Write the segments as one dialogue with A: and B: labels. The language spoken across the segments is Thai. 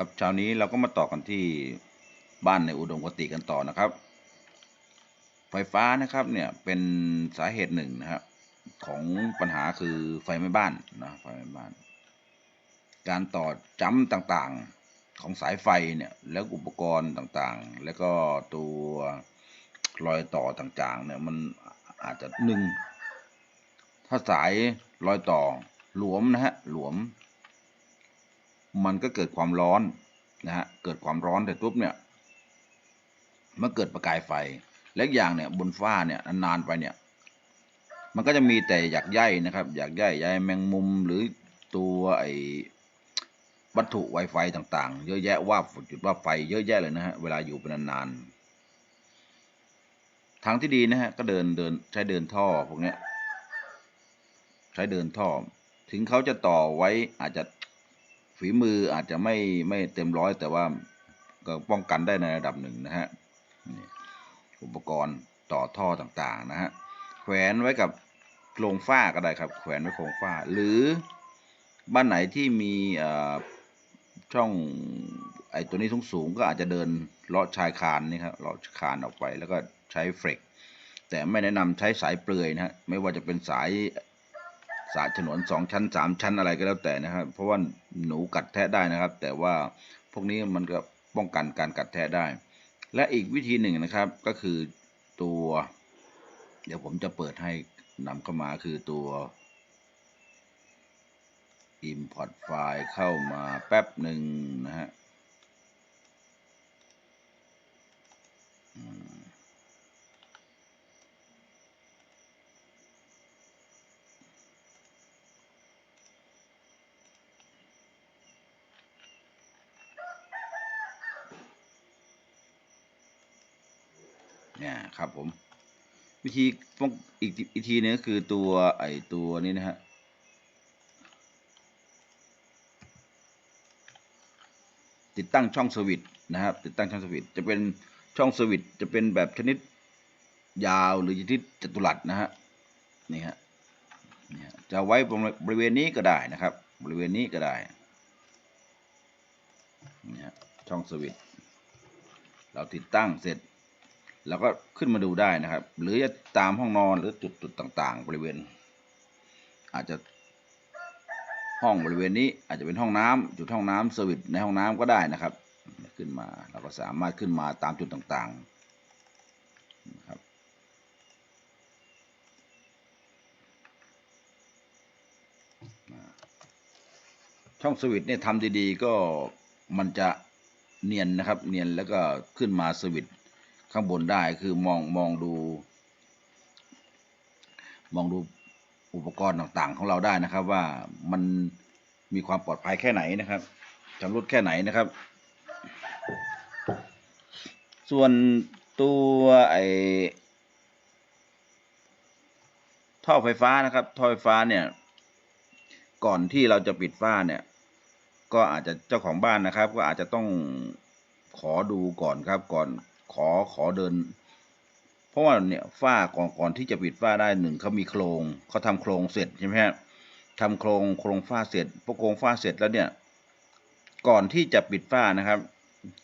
A: ครับเช้านี้เราก็มาต่อกันที่บ้านในอุดมคติกันต่อนะครับ ไฟฟ้านะครับเนี่ยเป็นสาเหตุหนึ่งนะครับของปัญหาคือไฟไหม้บ้านนะไฟไหม้บ้าน การต่อจ้ำต่างๆของสายไฟเนี่ยแล้วอุปกรณ์ต่างๆ แล้วก็ตัวรอยต่อต่างๆเนี่ยมันอาจจะหนึ่งถ้าสายรอยต่อหลวมนะฮะหลวม มันก็เกิดความร้อนนะฮะเกิดความร้อนแต่ปุ๊บเนี่ยมันเกิดประกายไฟและอย่างเนี่ยบนฝ้าเนี่ยนานๆไปเนี่ย มันก็จะมีแต่หยักใยนะครับหยักใยใยแมงมุมหรือตัวไอ้วัตถุไวไฟต่างๆ เยอะแยะว่าจุดว่าไฟเยอะแยะเลยนะฮะเวลาอยู่เป็นนานๆทางที่ดีนะฮะก็เดินเดินใช้เดินท่อพวกเนี้ยใช้เดินท่อ ถึงเขาจะต่อไว้อาจจะ ฝีมืออาจจะไม่ไม่เต็มร้อยแต่ว่าก็ป้องกันได้ในระดับหนึ่งนะฮะอุปกรณ์ต่อท่อต่างๆนะฮะแขวนไว้กับโครงฝ้าก็ได้ครับ แขวนไว้โครงฝ้า หรือบ้านไหนที่มีอ่อช่องไอ้ตัวนี้สูงๆก็อาจจะเดินเลาะชายคานนี่ครับเลาะคานออกไปแล้วก็ใช้เฟรกแต่ไม่แนะนำใช้สายเปลือยนะฮะไม่ว่าจะเป็นสาย สายฉนวนสองชั้นสามชั้นอะไรก็แล้วแต่นะครับ เพราะว่าหนูกัดแทะได้นะครับ แต่ว่าพวกนี้มันก็ป้องกันการกัดแทะได้ และอีกวิธีหนึ่งนะครับก็คือตัว เดี๋ยวผมจะเปิดให้นำเข้ามาคือตัว import ไฟล์เข้ามาแป๊บหนึ่งนะฮะ เนี่ยครับผม วิธีป้องอีกอีกทีหนึงก็คือตัวไอตัวนี้นะฮะติดตั้งช่องสวิตนะครับ ติดตั้งช่องสวิตจะเป็นช่องสวิตจะเป็นแบบชนิดยาวหรือชนิดจัตุรัสนะฮะนี่ฮะนี่ฮะจะไว้บริเวณนี้ก็ได้นะครับ บริเวณนี้ก็ได้นี่ฮะช่องสวิตเราติดตั้งเสร็จ เราก็ขึ้นมาดูได้นะครับ หรือจะตามห้องนอนหรือจุดจุดต่าง ๆ บริเวณ อาจจะห้องบริเวณนี้อาจจะเป็นห้องน้ำจุดห้องน้ำสวิตช์ในห้องน้ำก็ได้นะครับ ขึ้นมาเราก็สามารถขึ้นมาตามจุดต่างๆนะครับช่องสวิตช์เนี่ยทำดีๆก็มันจะเนียนนะครับ เนียนแล้วก็ขึ้นมาสวิต ข้างบนได้คือมองมองดู มองดูอุปกรณ์ต่างๆ ของเราได้นะครับ ว่ามันมีความปลอดภัยแค่ไหนนะครับชำรุดแค่ไหนนะครับ ส่วนตัวไอท่อไฟฟ้านะครับ ท่อไฟฟ้าเนี่ย ก่อนที่เราจะปิดฝ้าเนี่ย ก็อาจจะเจ้าของบ้านนะครับ ก็อาจจะต้องขอดูก่อนครับ ก่อน ขอขอเดิน เพราะว่าเนี่ยฝ้าก่อนก่อนที่จะปิดฝ้าได้หนึ่งเขามีโครงเขาทำโครงเสร็จใช่ไหมฮะทำโครงโครงฝ้าเสร็จพอโครงฝ้าเสร็จแล้วเนี่ย ก่อนที่จะปิดฝ้านะครับ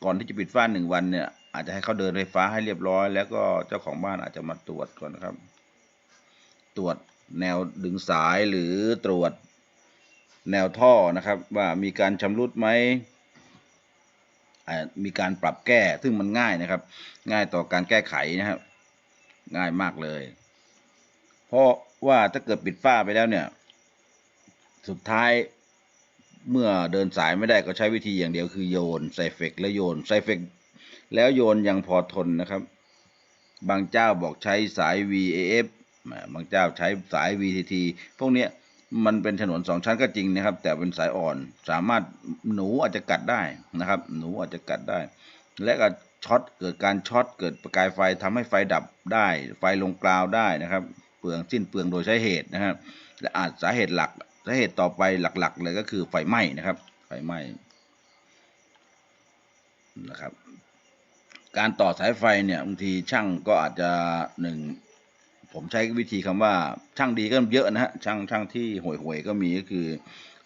A: ก่อนที่จะปิดฝ้าหนึ่งวันเนี่ย อาจจะให้เขาเดินไฟฟ้าให้เรียบร้อย แล้วก็เจ้าของบ้านอาจจะมาตรวจก่อนนะครับ ตรวจแนวดึงสายหรือตรวจแนวท่อนะครับ ว่ามีการชำรุดไหม มีการปรับแก้ซึ่งมันง่ายนะครับ ง่ายต่อการแก้ไขนะครับ ง่ายมากเลย เพราะว่าถ้าเกิดปิดฝ้าไปแล้วเนี่ย สุดท้ายเมื่อเดินสายไม่ได้ก็ใช้วิธีอย่างเดียวคือโยนใส่เฟกแล้วโยนใส่เฟกแล้วโยนยังพอทนนะครับ บางเจ้าบอกใช้สาย VAF บางเจ้าใช้สาย VTT พวกเนี้ย มันเป็นฉนวนสองชั้นก็จริงนะครับ แต่เป็นสายอ่อนสามารถหนูอาจจะกัดได้นะครับ หนูอาจจะกัดได้ และก็ช็อตเกิดการช็อตเกิดประกายไฟทำให้ไฟดับได้ ไฟลงกราวได้นะครับ เปลืองสิ้นเปลืองโดยใช้เหตุนะครับ และอาจสาเหตุหลักสาเหตุต่อไปหลักๆ เลยก็คือไฟไหม้นะครับ ไฟไหม้นะครับ การต่อสายไฟเนี่ยบางทีช่างก็อาจจะหนึ่ง ผมใช้วิธีคำว่าช่างดีก็เยอะนะฮะช่างช่างที่ห่วยๆก็มีก็คือ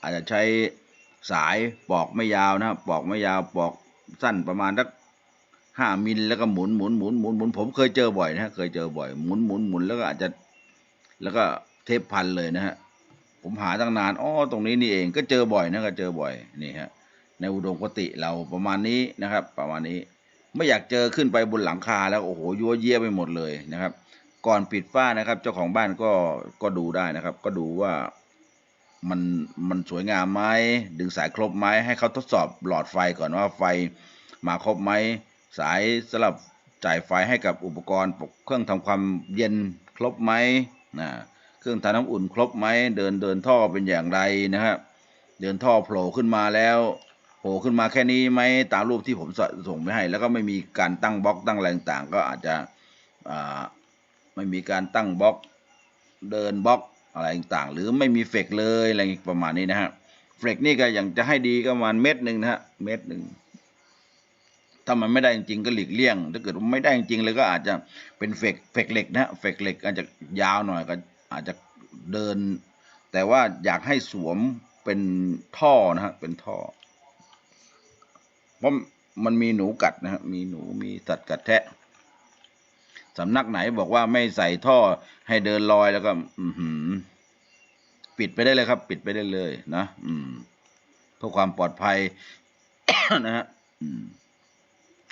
A: อาจจะใช้สายปอกไม่ยาวนะปอกไม่ยาวปอกสั้นประมาณสักห้ามิลแล้วก็หมุนหมุนหมุนหมุนหมุนผมเคยเจอบ่อยนะฮะเคยเจอบ่อยหมุนหมุนหมุนแล้วก็อาจจะแล้วก็เทปพันเลยนะฮะผมหาตั้งนานอ๋อตรงนี้นี่เองก็เจอบ่อยนะก็เจอบ่อยนี่ฮะในอุดมคติเราประมาณนี้นะครับ ประมาณนี้ ไม่อยากเจอขึ้นไปบนหลังคาแล้วโอ้โหยัวเยี่ยไปหมดเลยนะครับ ก่อนปิดฝ้านะครับ เจ้าของบ้านก็ก็ดูได้นะครับ ก็ดูว่ามันมันสวยงามไหมดึงสายครบไหมให้เขาทดสอบหลอดไฟก่อนว่าไฟมาครบไหมสายสำหรับจ่ายไฟให้กับอุปกรณ์ปกเครื่องทำความเย็นครบไหมนะเครื่องทำน้ำอุ่นครบไหมเดินเดินท่อเป็นอย่างไรนะครับเดินท่อโผล่ขึ้นมาแล้วโผล่ขึ้นมาแค่นี้ไหมตามรูปที่ผมส่งไปให้ แล้วก็ไม่มีการตั้งบล็อกตั้งอะไรต่างก็อาจจะอ่า ไม่มีการตั้งบล็อกเดินบล็อกอะไรต่างๆ หรือไม่มีเฟกเลยอะไรประมาณนี้นะฮะเฟกนี่ก็อย่างจะให้ดีก็ประมาณเม็ดหนึ่งนะฮะเม็ดหนึ่งถ้ามันไม่ได้จริงๆก็หลีกเลี่ยง ถ้าเกิดไม่ได้จริงเลยก็อาจจะเป็นเฟกเฟกเหล็กนะฮะเฟกเหล็กอาจจะยาวหน่อยก็อาจจะเดิน แต่ว่าอยากให้สวมเป็นท่อนะฮะเป็นท่อ เพราะมันมีหนูกัดนะฮะมีหนูมีสัตว์กัดแทะ สำนักไหนบอกว่าไม่ใส่ท่อให้เดินลอยแล้วก็ อืปิดไปได้เลยครับ ปิดไปได้เลยนะอืมเพื่อความปลอดภัยนะฮะ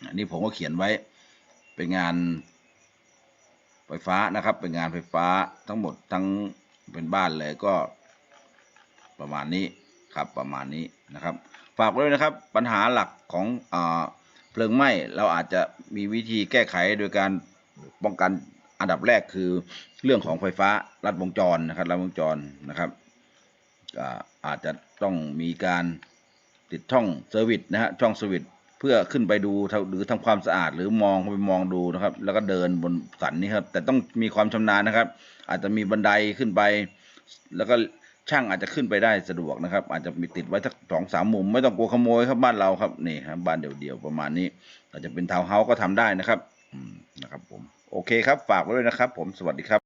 A: อันนี้ผมก็เขียนไว้ เป็นงานไฟฟ้านะครับ เป็นงานไฟฟ้าทั้งหมดทั้งเป็นบ้านเลยก็ประมาณนี้ครับประมาณนี้นะครับ ฝากไว้ด้วยนะครับ ปัญหาหลักของอเพลิงไหม้เราอาจจะมีวิธีแก้ไขโดยการ ป้องกันอันดับแรกคือเรื่องของไฟฟ้ารัดวงจรนะครับรัดวงจรนะครับอาจจะต้องมีการติดช่องเซอร์วิสนะฮะช่องเซอร์วิสเพื่อขึ้นไปดูหรือทำความสะอาดหรือมองไปมองดูนะครับ แล้วก็เดินบนสันนี่ครับ แต่ต้องมีความชำนาญนะครับ อาจจะมีบันไดขึ้นไป แล้วก็ช่างอาจจะขึ้นไปได้สะดวกนะครับ อาจจะมีติดไว้สักสองสามมุม ไม่ต้องกลัวขโมยครับบ้านเราครับนี่ครับบ้านเดี่ยวๆประมาณนี้ อาจจะเป็นทาวน์เฮาส์ก็ทำได้นะครับ นะครับผม โอเคครับ ฝากไว้ด้วยนะครับผม สวัสดีครับ